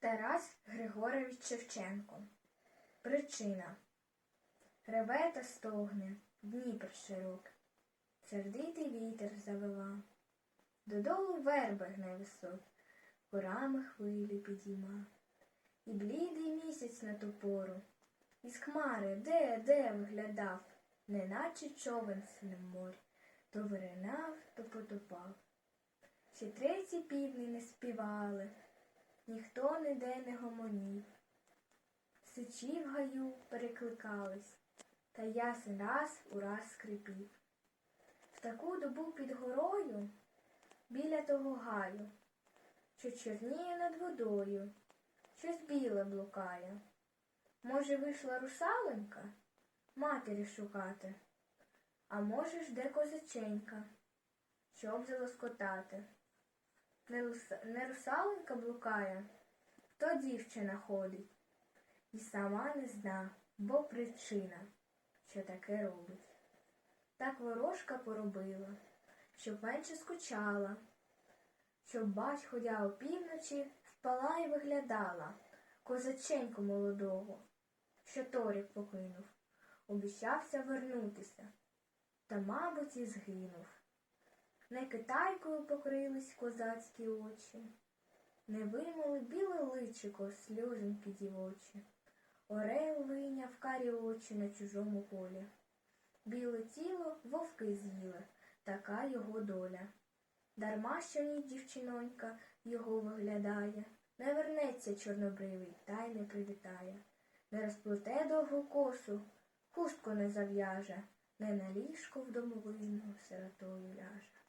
Тарас Григорович Шевченко. Причина. Реве та стогне, Дніпр широкий, сердитий вітер завива. Додолу верби гне висок, горами хвилі підійма. І блідий місяць на ту пору, із хмари де, де виглядав, неначе човен синем морі, то виринав, то потопав. Ще треті півні не співали, ніхто ніде не гомонів. Сичі в гаю перекликались, та ясен раз у раз скрипів. В таку добу під горою, біля того гаю, що чорніє над водою, щось біле блукає. Може, вийшла русаленька матері шукати, а може ж де козаченька, щоб залоскотати. Не, руса- не русаленька блукає, то дівчина ходить. І сама не зна, бо причина, що таке робить. Так ворожка поробила, щоб менше скучала, щоб бач, ходя опівночі, впала й виглядала козаченьку молодого, що торік покинув, обіцявся вернутися, та, мабуть, і згинув. Не китайкою покрились козацькі очі, не вимили біле личико, сльозинки дівочі. Орел вийняв карі очі на чужому полі. Біле тіло вовки з'їли, така його доля. Дарма що ні дівчинонька його виглядає, не вернеться чорнобривий та й не привітає, не розплете довгу косу, хустку не зав'яже, не на ліжко в домовину сиротою ляже.